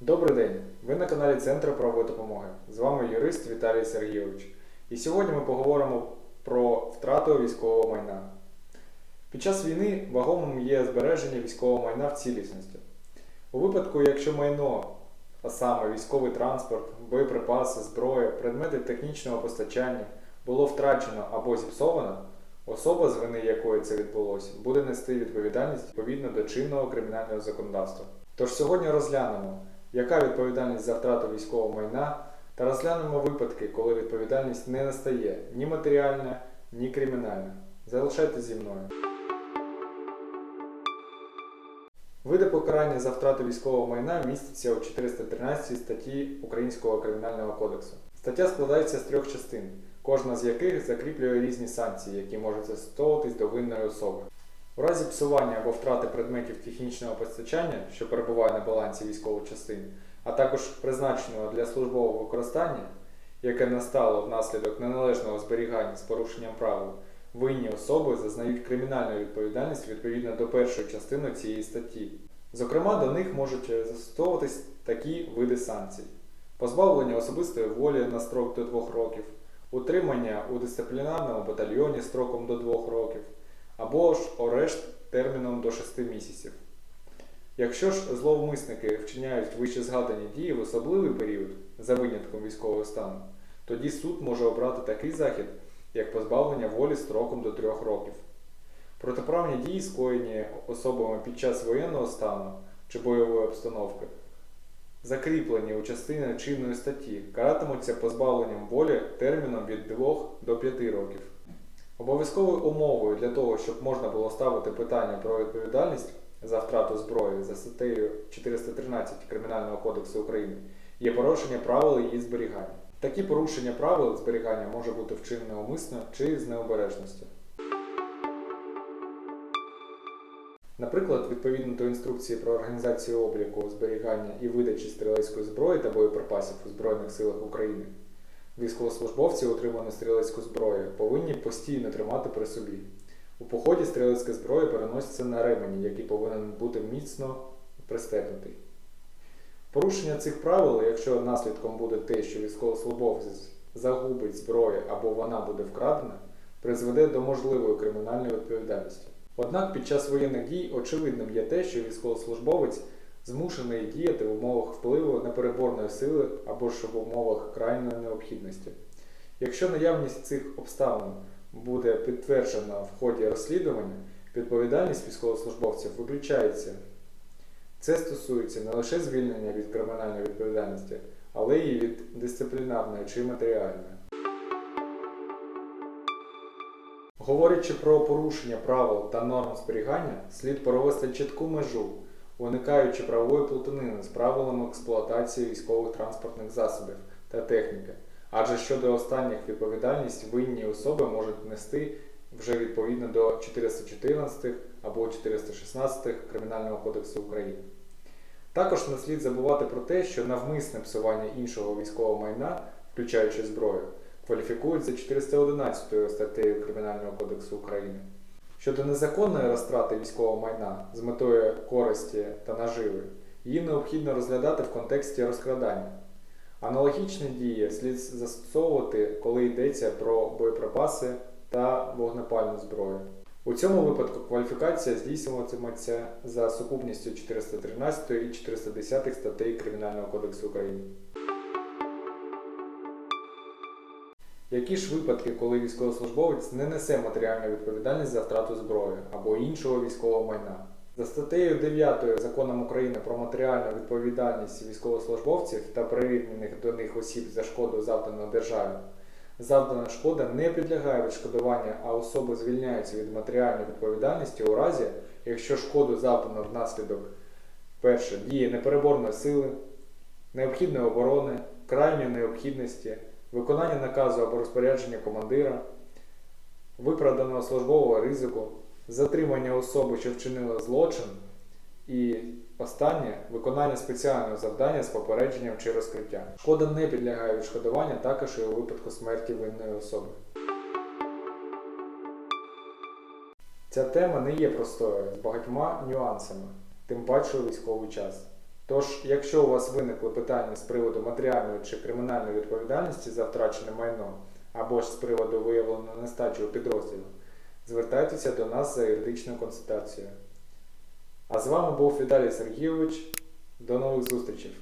Добрий день! Ви на каналі Центру правової допомоги. З вами юрист Віталій Сергійович. І сьогодні ми поговоримо про втрату військового майна. Під час війни вагомим є збереження військового майна в цілісності. У випадку, якщо майно, а саме військовий транспорт, боєприпаси, зброя, предмети технічного постачання було втрачено або зіпсовано, особа, з вини якої це відбулося, буде нести відповідальність відповідно до чинного кримінального законодавства. Тож сьогодні розглянемо, яка відповідальність за втрату військового майна, та розглянемо випадки, коли відповідальність не настає ні матеріальна, ні кримінальна. Залишайтесь зі мною. Види покарання за втрату військового майна містяться у 413 статті Українського кримінального кодексу. Стаття складається з трьох частин, кожна з яких закріплює різні санкції, які можуть застосовуватись до винної особи. У разі псування або втрати предметів технічного постачання, що перебуває на балансі військової частини, а також призначеного для службового використання, яке настало внаслідок неналежного зберігання з порушенням правил, винні особи зазнають кримінальну відповідальність відповідно до першої частини цієї статті. Зокрема, до них можуть застосовуватись такі види санкцій: позбавлення особистої волі на строк до 2 років, утримання у дисциплінарному батальйоні строком до 2 років, або ж арешт терміном до 6 місяців. Якщо ж зловмисники вчиняють вище згадані дії в особливий період за винятком військового стану, тоді суд може обрати такий захід, як позбавлення волі строком до 3 років. Протиправні дії, скоєні особами під час воєнного стану чи бойової обстановки, закріплені у частині чинної статті, каратимуться позбавленням волі терміном від 2 до 5 років. Обов'язковою умовою для того, щоб можна було ставити питання про відповідальність за втрату зброї за статтею 413 Кримінального кодексу України є порушення правил її зберігання. Такі порушення правил зберігання може бути вчинене умисно чи з необережності. Наприклад, відповідно до інструкції про організацію обліку, зберігання і видачі стрілецької зброї та боєприпасів у Збройних силах України, військовослужбовці, отриману стрілецьку зброю, повинні постійно тримати при собі. У поході стрілецька зброя переноситься на ремені, який повинен бути міцно пристебнутий. Порушення цих правил, якщо наслідком буде те, що військовослужбовець загубить зброю або вона буде вкрадена, призведе до можливої кримінальної відповідальності. Однак під час воєнних дій очевидним є те, що військовослужбовець змушений діяти в умовах впливу непереборної сили або ж в умовах крайньої необхідності. Якщо наявність цих обставин буде підтверджена в ході розслідування, відповідальність військовослужбовців виключається. Це стосується не лише звільнення від кримінальної відповідальності, але й від дисциплінарної чи матеріальної. Говорячи про порушення правил та норм зберігання, слід провести чітку межу, уникаючи правової плутанини з правилами експлуатації військових транспортних засобів та техніки, адже щодо останніх відповідальність винні особи можуть нести вже відповідно до 414 або 416 Кримінального кодексу України. Також не слід забувати про те, що навмисне псування іншого військового майна, включаючи зброю, кваліфікують за 411 статтею Кримінального кодексу України. Щодо незаконної розтрати військового майна з метою користі та наживи, її необхідно розглядати в контексті розкрадання. Аналогічні дії слід застосовувати, коли йдеться про боєприпаси та вогнепальну зброю. У цьому випадку кваліфікація здійснюватиметься за сукупністю 413 і 410 статей Кримінального кодексу України. Які ж випадки, коли військовослужбовець не несе матеріальну відповідальність за втрату зброї або іншого військового майна? За статтею 9 законом України про матеріальну відповідальність військовослужбовців та прирівняних до них осіб за шкоду завдану державі, завдана шкода не підлягає відшкодуванню, а особи звільняються від матеріальної відповідальності у разі, якщо шкоду завдано внаслідок перше дії непереборної сили, необхідної оборони, крайньої необхідності, виконання наказу або розпорядження командира, виправданого службового ризику, затримання особи, що вчинила злочин, і останнє виконання спеціального завдання з попередженням чи розкриттям. Шкода не підлягає відшкодуванню також і у випадку смерті винної особи. Ця тема не є простою з багатьма нюансами, тим паче у військовий час. Тож, якщо у вас виникли питання з приводу матеріальної чи кримінальної відповідальності за втрачене майно, або ж з приводу виявленої нестачі у підрозділу, звертайтеся до нас за юридичною консультацією. А з вами був Віталій Сергійович. До нових зустрічей!